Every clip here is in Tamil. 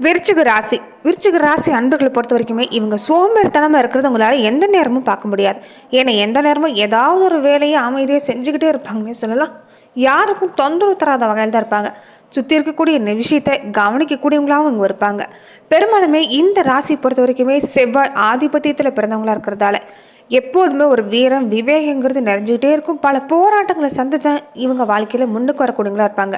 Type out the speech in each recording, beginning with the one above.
விருச்சிக ராசி. விருச்சிக ராசி அன்பர்களை பொறுத்த வரைக்குமே இவங்க சோம்பேறித்தனமாக இருக்கிறது உங்களால் எந்த நேரமும் பார்க்க முடியாது. ஏன்னா எந்த நேரமும் ஏதாவது ஒரு வேலையை அமைதியாக செஞ்சுக்கிட்டே இருப்பாங்கன்னே சொல்லலாம். யாருக்கும் தொந்தரவு தராத வகையில் தான் இருப்பாங்க. சுற்றி இருக்கக்கூடிய விஷயத்தை கவனிக்கக்கூடியவங்களாகவும் இவங்க இருப்பாங்க. பெரும்பாலுமே இந்த ராசி பொறுத்த வரைக்குமே செவ்வாய் ஆதிபத்தியத்தில் பிறந்தவங்களா இருக்கிறதால எப்போதுமே ஒரு வீரம் விவேகங்கிறது நிறைஞ்சிக்கிட்டே இருக்கும். பல போராட்டங்களை சந்தித்தேன் இவங்க வாழ்க்கையில் முன்னுக்கு வரக்கூடியவங்களா இருப்பாங்க.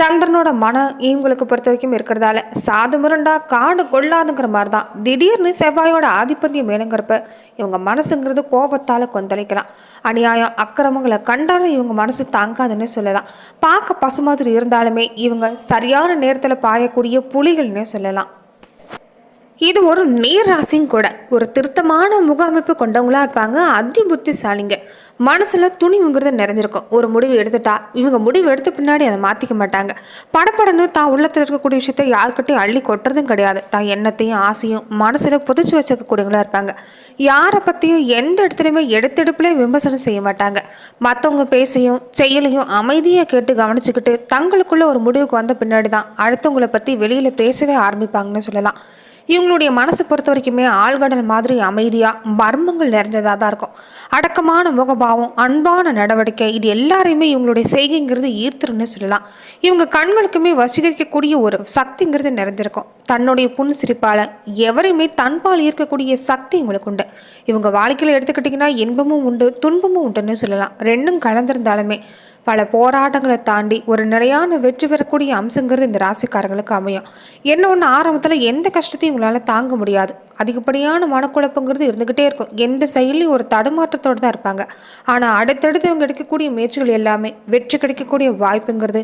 சந்திரனோட மனம் இவங்களுக்கு பொறுத்த வரைக்கும் இருக்கிறதால சாது முரண்டா காடு கொள்ளாதுங்கிற மாதிரி தான் திடீர்னு செவ்வாயோட ஆதிபத்தியம் வேணுங்கிறப்ப இவங்க மனசுங்கிறது கோபத்தால் கொந்தளிக்கலாம். அநியாயம் அக்கிரமங்களை கண்டாலும் இவங்க மனசு தாங்காதுன்னு சொல்லலாம். பார்க்க பசு மாதிரி இருந்தாலுமே இவங்க சரியான நேரத்தில் பாயக்கூடிய புலிகள்னே சொல்லலாம். இது ஒரு நீர் ராசியும் கூட. ஒரு திருத்தமான முக அமைப்பு கொண்டவங்களா இருப்பாங்க. அதி புத்திசாலிங்க. மனசுல துணிவுங்கிறது நிறைஞ்சிருக்கும். ஒரு முடிவு எடுத்துட்டா இவங்க முடிவு எடுத்த பின்னாடி அதை மாத்திக்க மாட்டாங்க. படப்படன்னு தான் உள்ளத்துல இருக்கக்கூடிய விஷயத்த யாருக்கிட்டையும் அள்ளி கொட்டுறதும் கிடையாது. தான் எண்ணத்தையும் ஆசையும் மனசுல புதைச்சு வச்சுக்கக்கூடியவங்களா இருப்பாங்க. யாரை பத்தியும் எந்த இடத்துலையுமே எடுத்தெடுப்புல விமர்சனம் செய்ய மாட்டாங்க. மற்றவங்க பேசையும் செயலையும் அமைதியை கேட்டு கவனிச்சுக்கிட்டு தங்களுக்குள்ள ஒரு முடிவுக்கு வந்த பின்னாடி தான் அடுத்தவங்களை பத்தி வெளியில பேசவே ஆரம்பிப்பாங்கன்னு சொல்லலாம். இவங்களுடைய மனசை பொறுத்த வரைக்குமே ஆழ்கடல் மாதிரி அமைதியாக மர்மங்கள் நிறைஞ்சதாக தான் இருக்கும். அடக்கமான முகபாவம் அன்பான நடவடிக்கை இது எல்லாரையுமே இவங்களுடைய செய்கைங்கிறது ஈர்த்துருன்னு சொல்லலாம். இவங்க கண்களுக்குமே வசீகரிக்கக்கூடிய ஒரு சக்திங்கிறது நிறைஞ்சிருக்கும். தன்னுடைய புண் சிரிப்பால் எவரையுமே தன்பால் ஈர்க்கக்கூடிய சக்தி இவங்களுக்கு உண்டு. இவங்க வாழ்க்கையில் எடுத்துக்கிட்டிங்கன்னா இன்பமும் உண்டு துன்பமும் உண்டுன்னு சொல்லலாம். ரெண்டும் கலந்திருந்தாலுமே பல போராட்டங்களை தாண்டி ஒரு நிலையான வெற்றி பெறக்கூடிய அம்சங்கிறது இந்த ராசிக்காரங்களுக்கு அமையும். என்ன ஒன்று ஆரம்பத்தில் எந்த கஷ்டத்தையும் உங்களால் தாங்க முடியாது. அதிகப்படியான மனக்குழப்பங்கிறது இருந்துக்கிட்டே இருக்கும். எந்த செயலையும் ஒரு தடுமாற்றத்தோடு தான் இருப்பாங்க. ஆனால் அடுத்தடுத்து இவங்க எடுக்கக்கூடிய முயற்சிகள் எல்லாமே வெற்றி கிடைக்கக்கூடிய வாய்ப்புங்கிறது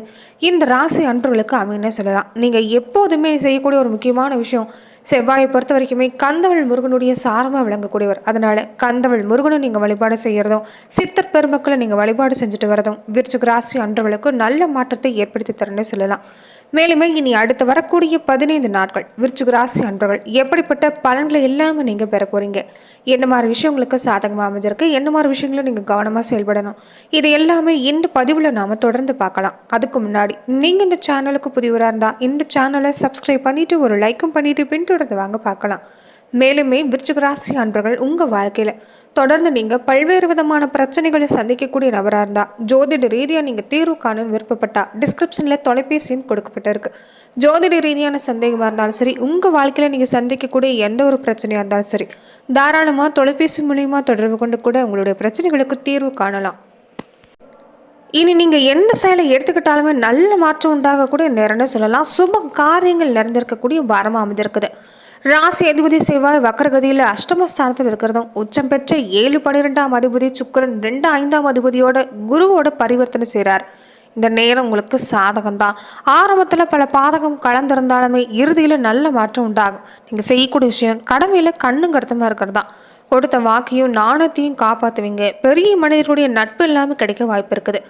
இந்த ராசி அன்பர்களுக்கு அமைன்னு சொல்லலாம். நீங்கள் எப்போதுமே செய்யக்கூடிய ஒரு முக்கியமான விஷயம் செவ்வாயை பொறுத்த வரைக்குமே கந்தவள் முருகனுடைய சாரமாக விளங்கக்கூடியவர். அதனால கந்தவள் முருகனை நீங்கள் வழிபாடு செய்கிறதும் சித்தர் பெருமக்களை நீங்கள் வழிபாடு செஞ்சுட்டு வரதும் விருச்சிக ராசி அன்றவர்களுக்கு நல்ல மாற்றத்தை ஏற்படுத்தி தரணும்னு சொல்லலாம். மேலுமே இனி அடுத்து வரக்கூடிய பதினைந்து நாட்கள் விருச்சிக ராசி அன்பர்கள் எப்படிப்பட்ட பலன்களை எல்லாமே நீங்கள் பெற போகிறீங்க என்ன மாதிரி விஷயம் உங்களுக்கு சாதகமாக அமைஞ்சிருக்கு? என்ன மாதிரி விஷயங்களும் நீங்கள் கவனமாக செயல்படணும்? இது எல்லாமே இந்த பதிவில் நாம் தொடர்ந்து பார்க்கலாம். அதுக்கு முன்னாடி நீங்கள் இந்த சேனலுக்கு புதியவராக இருந்தால் இந்த சேனலை சப்ஸ்கிரைப் பண்ணிவிட்டு ஒரு லைக்கும் பண்ணிவிட்டு பின்தொடர்ந்து வாங்க பார்க்கலாம். மேலுமே விருச்சிகராசி அன்பர்கள் உங்கள் வாழ்க்கையில் தொடர்ந்து நீங்கள் பல்வேறு விதமான பிரச்சனைகளை சந்திக்கக்கூடிய நபராக இருந்தால் ஜோதிட ரீதியாக நீங்கள் தீர்வு காண விருப்பப்பட்டால் டிஸ்கிரிப்ஷனில் தொலைபேசியும் கொடுக்கப்பட்டிருக்கு. ஜோதிட ரீதியான சந்தேகமாக இருந்தாலும் சரி உங்கள் வாழ்க்கையில் நீங்கள் சந்திக்கக்கூடிய எந்த ஒரு பிரச்சனையாக இருந்தாலும் சரி தாராளமாக தொலைபேசி மூலியமாக தொடர்பு கொண்டு கூட உங்களுடைய பிரச்சனைகளுக்கு தீர்வு காணலாம். இனி நீங்கள் எந்த செயலை எடுத்துக்கிட்டாலுமே நல்ல மாற்றம் உண்டாகக்கூடிய நேரம்னு சொல்லலாம். சுப காரியங்கள் நிறைந்திருக்கக்கூடிய வாரமாக அமைஞ்சிருக்குது. ராசி அதிபதி செவ்வாய் வக்கரகதியில் அஷ்டம ஸ்தானத்தில் இருக்கிறதும் உச்சம் பெற்ற ஏழு பன்னிரெண்டாம் அதிபதி சுக்கிரன் ரெண்டு ஐந்தாம் அதிபதியோட குருவோட பரிவர்த்தனை செய்கிறார் இந்த நேரம் உங்களுக்கு சாதகம் தான் ஆரம்பத்தில் பல பாதகம் கலந்திருந்தாலுமே இறுதியில் நல்ல மாற்றம் உண்டாகும். நீங்கள் செய்யக்கூடிய விஷயம் கடமையில் கண்ணும் கருத்தமாக இருக்கிறது தான் கொடுத்த வாக்கையும் நாணத்தையும் காப்பாற்றுவீங்க பெரிய மனிதர்களுடைய நட்பு இல்லாமல் கிடைக்க வாய்ப்பு இருக்குது.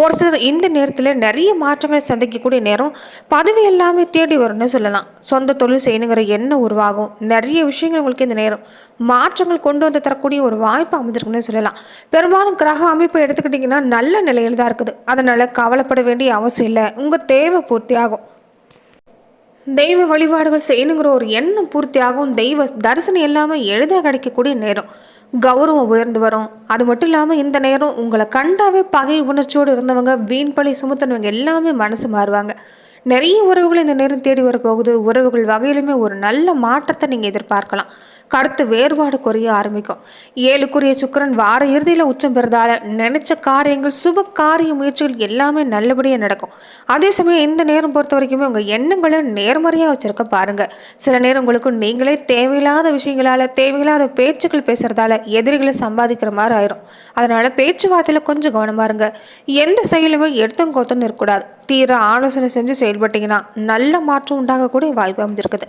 ஒரு சிலர் இந்த நேரத்தில் நிறைய மாற்றங்களை சந்திக்கக்கூடிய நேரம் பதவி எல்லாமே தேடி வரும்னு சொல்லலாம். சொந்த தொழில் செய்யணுங்கிற எண்ணம் உருவாகும். நிறைய விஷயங்கள் உங்களுக்கு இந்த நேரம் மாற்றங்கள் கொண்டு வந்து தரக்கூடிய ஒரு வாய்ப்பு அமைஞ்சிருக்குன்னு சொல்லலாம். பெரும்பாலும் கிரக அமைப்பை எடுத்துக்கிட்டிங்கன்னா நல்ல நிலையில் தான் இருக்குது. அதனால் கவலைப்பட வேண்டிய அவசியம் இல்லை. உங்கள் தேவை பூர்த்தி ஆகும் தெய்வ வழிபாடுகள் செய்யணுங்கிற ஒரு எண்ணம் பூர்த்தியாகும். தெய்வ தரிசனம் எல்லாமே எளிதாக கிடைக்கக்கூடிய நேரம். கௌரவம் உயர்ந்து வரும். அது மட்டும் இல்லாமல் இந்த நேரம் உங்களை கண்டாவே பகை உணர்ச்சியோடு இருந்தவங்க வீண் பழி சுமத்தினவங்க எல்லாமே மனசு மாறுவாங்க. நிறைய உறவுகள் இந்த நேரம் தேடி வரப்போகுது. உறவுகள் வகையிலுமே ஒரு நல்ல மாற்றத்தை நீங்கள் எதிர்பார்க்கலாம். கருத்து வேறுபாடு குறைய ஆரம்பிக்கும். ஏழுக்குரிய சுக்கிரன் வார இறுதியில் உச்சம் பெறுதால நினைச்ச காரியங்கள் சுப காரிய முயற்சிகள் எல்லாமே நல்லபடியாக நடக்கும். அதே சமயம் இந்த நேரம் பொறுத்த வரைக்குமே உங்கள் எண்ணங்களை நேர்மறையாக வச்சிருக்க பாருங்க. சில நேரம் உங்களுக்கு நீங்களே தேவையில்லாத விஷயங்களால் தேவையில்லாத பேச்சுக்கள் பேசுறதால எதிரிகளை சம்பாதிக்கிற மாதிரி ஆயிரும். அதனால பேச்சுவார்த்தையில் கொஞ்சம் கவனமா இருங்க. எந்த செயலுமே எடுத்தும் கோத்தன்னு இருக்கக்கூடாது தீர ஆலோசனை செஞ்சு செயல்பட்டீங்கன்னா நல்ல மாற்றம் உண்டாகக்கூடிய வாய்ப்பு அமைஞ்சிருக்குது.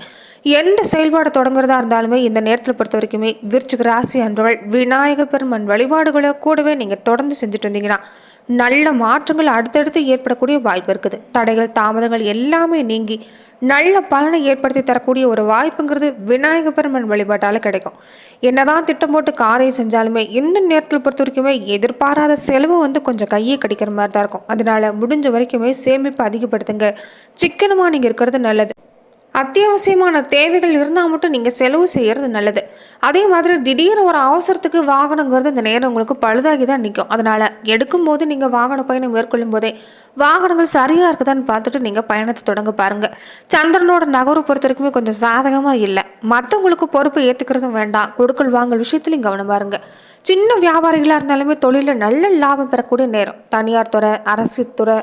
எந்த செயல்பாடு தொடங்குறதா இருந்தாலுமே இந்த நேரத்தில் பொறுத்த வரைக்குமே விருச்சிக ராசி அன்றவள் விநாயக பெருமன் வழிபாடுகளை கூடவே நீங்கள் தொடர்ந்து செஞ்சுட்டு வந்தீங்கன்னா நல்ல மாற்றங்கள் அடுத்தடுத்து ஏற்படக்கூடிய வாய்ப்பு இருக்குது. தடைகள் தாமதங்கள் எல்லாமே நீங்கி நல்ல பலனை ஏற்படுத்தி தரக்கூடிய ஒரு வாய்ப்புங்கிறது விநாயக பெருமன் வழிபாட்டால் கிடைக்கும். என்னதான் திட்டம் போட்டு காரியம் செஞ்சாலுமே இந்த நேரத்தில் பொறுத்த வரைக்குமே எதிர்பாராத செலவு வந்து கொஞ்சம் கையை கடிக்கிற மாதிரி தான் இருக்கும். அதனால முடிஞ்ச வரைக்குமே சேமிப்பு அதிகப்படுத்துங்க. சிக்கனமாக நீங்கள் இருக்கிறது நல்லது. அத்தியாவசியமான தேவைகள் இருந்தால் மட்டும் நீங்கள் செலவு செய்கிறது நல்லது. அதே மாதிரி திடீர்னு ஒரு அவசரத்துக்கு வாகனங்கிறது இந்த நேரம் உங்களுக்கு பழுதாகி தான் நிற்கும் அதனால் எடுக்கும்போது நீங்கள் வாகன பயணம் மேற்கொள்ளும் போதே வாகனங்கள் சரியாக இருக்குதான்னு பார்த்துட்டு நீங்கள் பயணத்தை தொடங்க பாருங்கள் சந்திரனோட நகரை பொறுத்த வரைக்குமே கொஞ்சம் சாதகமாக இல்லை. மற்றவங்களுக்கு பொறுப்பு ஏற்றுக்கிறதும் வேண்டாம். கொடுக்கல் வாங்கல் விஷயத்துலையும் கவனம் பாருங்கள் சின்ன வியாபாரிகளாக இருந்தாலுமே தொழிலில் நல்ல லாபம் பெறக்கூடிய நேரம். தனியார் துறை அரசு துறை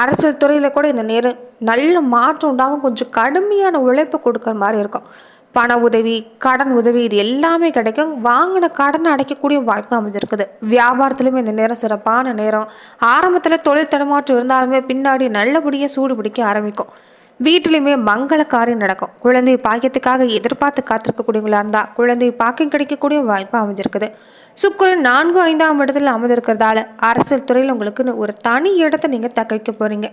அரசியல் துறையில் கூட இந்த நேரம் நல்ல மாற்றம் உண்டாகும். கொஞ்சம் கடுமையான உழைப்பு கொடுக்குற மாதிரி இருக்கும். பண உதவி கடன் உதவி இது எல்லாமே கிடைக்கும். வாங்கின கடனை அடைக்கக்கூடிய வாய்ப்பு அமைஞ்சிருக்குது. வியாபாரத்துலையுமே இந்த நேரம் சிறப்பான நேரம். ஆரம்பத்தில் தொழில் தடுமாற்றம் இருந்தாலுமே பின்னாடி நல்லபடியாக சூடு பிடிக்க ஆரம்பிக்கும். வீட்டிலையுமே மங்கள காரியம் நடக்கும். குழந்தை பாக்கியத்துக்காக எதிர்பார்த்து காத்திருக்கக்கூடியவங்களா இருந்தால் குழந்தை பாக்கியம் கிடைக்கக்கூடிய வாய்ப்பு அமைஞ்சிருக்குது. சுக்கிரன் நான்கு ஐந்தாம் இடத்துல அமைந்திருக்கிறதால அரசியல் துறையில் உங்களுக்குன்னு ஒரு தனி இடத்தை நீங்கள் தக்க வைக்க போகிறீங்க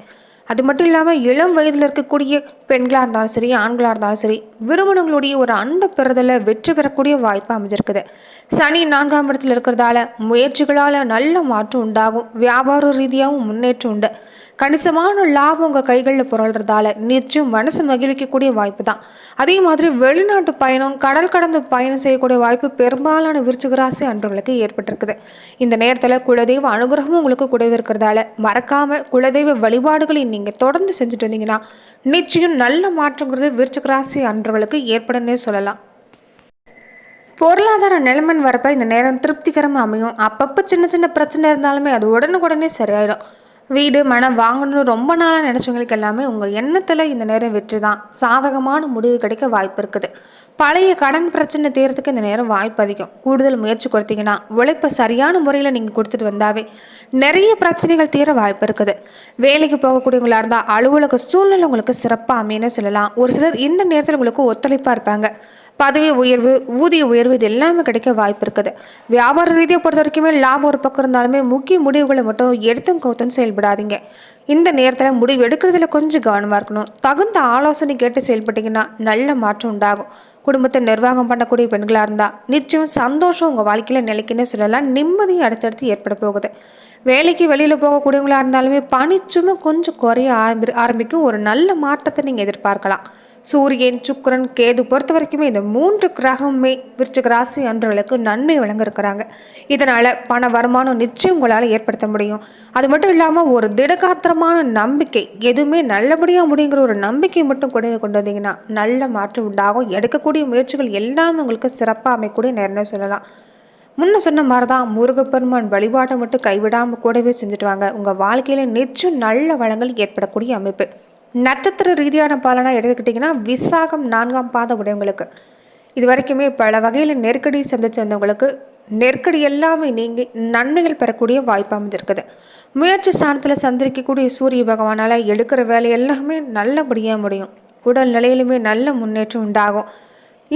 அது மட்டும் இல்லாமல் இளம் வயதில் இருக்கக்கூடிய பெண்களாக இருந்தாலும் சரி ஆண்களாக இருந்தாலும் சரி விருமணங்களுடைய ஒரு அன்பு பெறுதலை வெற்றி பெறக்கூடிய வாய்ப்பு அமைஞ்சிருக்குது. சனி நான்காம் இடத்துல இருக்கிறதால முயற்சிகளால் நல்ல மாற்றம் உண்டாகும். வியாபார ரீதியாகவும் முன்னேற்றம் உண்டு. கணிசமான லாபம் உங்கள் கைகளில் புரள்றதால நிச்சயம் மனசு மகிழ்விக்கக்கூடிய வாய்ப்பு தான் அதே மாதிரி வெளிநாட்டு பயணம் கடல் கடந்து பயணம் செய்யக்கூடிய வாய்ப்பு பெரும்பாலான விருச்சிகராசி அன்பர்களுக்கு ஏற்பட்டிருக்குது. இந்த நேரத்தில் குலதெய்வ அனுகிரகமும் உங்களுக்கு கூடவே இருக்கிறதால மறக்காமல் குலதெய்வ வழிபாடுகளை நீங்கள் தொடர்ந்து செஞ்சுட்டு வந்தீங்கன்னா நிச்சயம் நல்ல மாற்றங்கிறது விருச்சிகராசி அன்பர்களுக்கு ஏற்படனே சொல்லலாம். பொருளாதார நிலைமன் வரப்ப இந்த நேரம் திருப்திகரமாக அமையும். அப்பப்போ சின்ன சின்ன பிரச்சனை இருந்தாலுமே அது உடனுக்குடனே சரியாயிடும் வீடு மனம் வாங்கணும்னு ரொம்ப நாளாக நினச்சவங்களுக்கு எல்லாமே உங்கள் எண்ணத்தில் இந்த நேரம் வெற்றி தான் சாதகமான முடிவு கிடைக்க வாய்ப்பு இருக்குது. பழைய கடன் பிரச்சனை தீர்றதுக்கு இந்த நேரம் வாய்ப்பு அதிகம். கூடுதல் முயற்சி கொடுத்தீங்கன்னா உழைப்பை சரியான முறையில் நீங்கள் கொடுத்துட்டு வந்தாவே நிறைய பிரச்சனைகள் தீர வாய்ப்பு இருக்குது. வேலைக்கு போகக்கூடியவங்களாக இருந்தால் அலுவலக சூழ்நிலை உங்களுக்கு சிறப்பாக அமையன்னு சொல்லலாம். ஒரு சிலர் இந்த நேரத்தில் உங்களுக்கு ஒத்துழைப்பாக இருப்பாங்க. பதவி உயர்வு ஊதிய உயர்வு இது எல்லாமே கிடைக்க வாய்ப்பு இருக்குது. வியாபார ரீதியை பொறுத்த வரைக்குமே லாபம் ஒரு பக்கம் இருந்தாலுமே முக்கிய முடிவுகளை மட்டும் எடுத்தும் கவுத்தும் செயல்படாதீங்க. இந்த நேரத்தில் முடிவு எடுக்கிறதுல கொஞ்சம் கவனமாக இருக்கணும். தகுந்த ஆலோசனை கேட்டு செயல்பட்டீங்கன்னா நல்ல மாற்றம் உண்டாகும். குடும்பத்தை நிர்வாகம் பண்ணக்கூடிய பெண்களாக இருந்தால் நிச்சயம் சந்தோஷம் உங்கள் வாழ்க்கையில் நிலைக்குன்னு சொல்லலாம். நிம்மதியும் அடுத்தடுத்து ஏற்பட போகுது. வேலைக்கு வெளியில் போகக்கூடியவங்களாக இருந்தாலுமே பனிச்சுமை கொஞ்சம் குறைய ஆரம்பி ஆரம்பிக்கும். ஒரு நல்ல மாற்றத்தை நீங்கள் எதிர்பார்க்கலாம். சூரியன் சுக்கரன் கேது பொறுத்த வரைக்குமே இந்த மூன்று கிரகமுமே விருச்சிக ராசி அன்றுகளுக்கு நன்மை வழங்க இருக்கிறாங்க இதனால் பண வருமானம் நிச்சயம் உங்களால் ஏற்படுத்த முடியும். அது மட்டும் இல்லாமல் ஒரு திடகாத்திரமான நம்பிக்கை எதுவுமே நல்லபடியாக முடியுங்கிற ஒரு நம்பிக்கை மட்டும் கூட கொண்டு வந்தீங்கன்னா நல்ல மாற்றம் உண்டாகும். எடுக்கக்கூடிய முயற்சிகள் எல்லாமே உங்களுக்கு சிறப்பாக அமையக்கூடிய நேரம்னு சொல்லலாம். முன்ன சொன்ன மாதிரி தான் முருகப்பெருமான் வழிபாட்டை மட்டும் கைவிடாமல் கூடவே செஞ்சுட்டு வாங்க. உங்கள் வாழ்க்கையில் நிச்சயம் நல்ல வளங்கள் ஏற்படக்கூடிய அமைப்பு. நட்சத்திர ரீதியான பலனாக எடுத்துக்கிட்டிங்கன்னா விசாகம் நான்காம் பாத உடையவங்களுக்கு. இது வரைக்குமே பல வகையில் நெருக்கடி சந்திச்சு வந்தவங்களுக்கு நெருக்கடி எல்லாமே நீங்கி நன்மைகள் பெறக்கூடிய வாய்ப்பு அமைஞ்சிருக்குது. முயற்சி ஸ்தானத்தில் சந்திரிக்கக்கூடிய சூரிய பகவானால் எடுக்கிற வேலை எல்லாமே நல்லபடியாக முடியும். உடல் நிலையிலுமே நல்ல முன்னேற்றம் உண்டாகும்.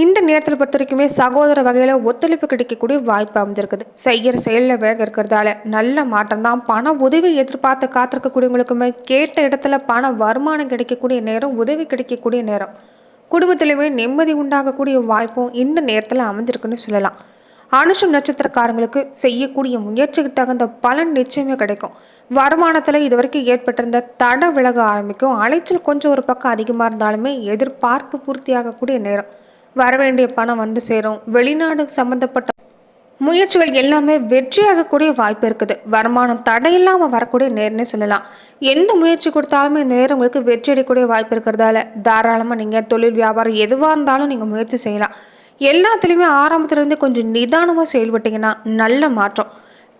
இந்த நேரத்தில் பொறுத்த வரைக்குமே சகோதர வகையில் ஒத்துழைப்பு கிடைக்கக்கூடிய வாய்ப்பு அமைஞ்சிருக்குது. செய்கிற செயலில் வேக இருக்கிறதால நல்ல மாற்றம் தான் பண உதவி எதிர்பார்த்து காத்திருக்கக்கூடியவங்களுக்குமே கேட்ட இடத்துல பண வருமானம் கிடைக்கக்கூடிய நேரம் உதவி கிடைக்கக்கூடிய நேரம். குடும்பத்திலுமே நிம்மதி உண்டாகக்கூடிய வாய்ப்பும் இந்த நேரத்தில் அமைஞ்சிருக்குன்னு சொல்லலாம். அனுஷம் நட்சத்திரக்காரங்களுக்கு செய்யக்கூடிய முயற்சிக்கு தகுந்த பலன் நிச்சயமே கிடைக்கும். வருமானத்தில் இது வரைக்கும் ஏற்பட்டிருந்த தட விலக ஆரம்பிக்கும். அலைச்சல் கொஞ்சம் ஒரு பக்கம் அதிகமாக இருந்தாலுமே எதிர்பார்ப்பு பூர்த்தியாகக்கூடிய நேரம். வரவேண்டிய பணம் வந்து சேரும். வெளிநாடு சம்மந்தப்பட்ட முயற்சிகள் எல்லாமே வெற்றியாகக்கூடிய வாய்ப்பு இருக்குது. வருமானம் தடையில்லாமல் வரக்கூடிய நேரம்னே சொல்லலாம். எந்த முயற்சி கொடுத்தாலுமே இந்த நேரம் உங்களுக்கு வெற்றி அடையக்கூடிய வாய்ப்பு இருக்கிறதால தாராளமாக நீங்கள் தொழில் வியாபாரம் எதுவாக இருந்தாலும் நீங்கள் முயற்சி செய்யலாம். எல்லாத்துலேயுமே ஆரம்பத்துலேருந்து கொஞ்சம் நிதானமாக செயல்பட்டீங்கன்னா நல்ல மாற்றம்.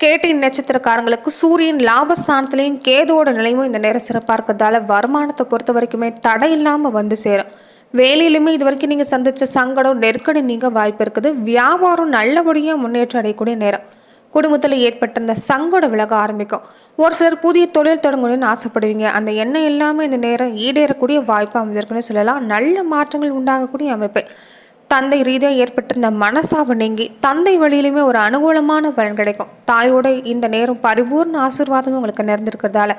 கேட்டின் நட்சத்திரக்காரங்களுக்கு சூரியன் லாபஸ்தானத்துலேயும் கேதுவோட நிலையும் இந்த நேரம் சிறப்பாக இருக்கிறதால வருமானத்தை பொறுத்த வரைக்குமே தடை இல்லாமல் வந்து சேரும். வேலையிலுமே இது வரைக்கும் நீங்கள் சந்தித்த சங்கடம் நெருக்கடி நீங்க வாய்ப்பு இருக்குது. வியாபாரம் நல்லபடியாக முன்னேற்றம் அடையக்கூடிய நேரம். குடும்பத்தில் ஏற்பட்டிருந்த சங்கடம் விலக ஆரம்பிக்கும். ஒரு சிலர் புதிய தொழில் தொடங்கணும்னு ஆசைப்படுவீங்க. அந்த எண்ணம் எல்லாமே இந்த நேரம் ஈடேறக்கூடிய வாய்ப்பு அமைஞ்சிருக்குன்னு சொல்லலாம். நல்ல மாற்றங்கள் உண்டாகக்கூடிய அமைப்பு. தந்தை ரீதியாக ஏற்பட்டிருந்த மனசாவு நீங்கி தந்தை வழியிலுமே ஒரு அனுகூலமான பலன் கிடைக்கும். தாயோட இந்த நேரம் பரிபூர்ண ஆசீர்வாதமும் உங்களுக்கு நேர்ந்திருக்கிறதால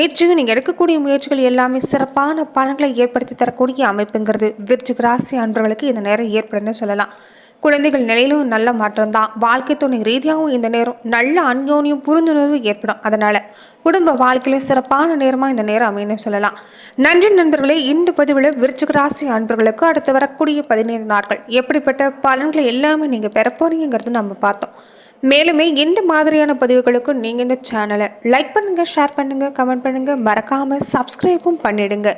நிச்சயம் நீங்கள் எடுக்கக்கூடிய முயற்சிகள் எல்லாமே சிறப்பான பலன்களை ஏற்படுத்தி தரக்கூடிய அமைப்புங்கிறது. விருச்சிக ராசி அன்பர்களுக்கு இந்த நேரம் ஏற்படுன்னு சொல்லலாம். குழந்தைகள் நிலையிலும் நல்ல மாற்றம் தான் வாழ்க்கை துணை ரீதியாகவும் இந்த நேரம் நல்ல அந்யோன்யம் புரிந்துணர்வு ஏற்படும். அதனால குடும்ப வாழ்க்கையில சிறப்பான நேரமா இந்த நேரம் அமைன்னு சொல்லலாம். நன்றி நண்பர்களே இந்த பதிவில் விருச்சிக ராசி அன்பர்களுக்கு அடுத்து வரக்கூடிய பதினைந்து நாட்கள் எப்படிப்பட்ட பலன்களை எல்லாமே நீங்க பெற போறீங்கிறது நம்ம பார்த்தோம். மேலுமே இந்த மாதிரியான பதிவுகளுக்கு நீங்கள் இந்த சேனலை லைக் பண்ணுங்கள் ஷேர் பண்ணுங்கள் கமெண்ட் பண்ணுங்கள் மறக்காமல் சப்ஸ்கிரைபும் பண்ணிடுங்க.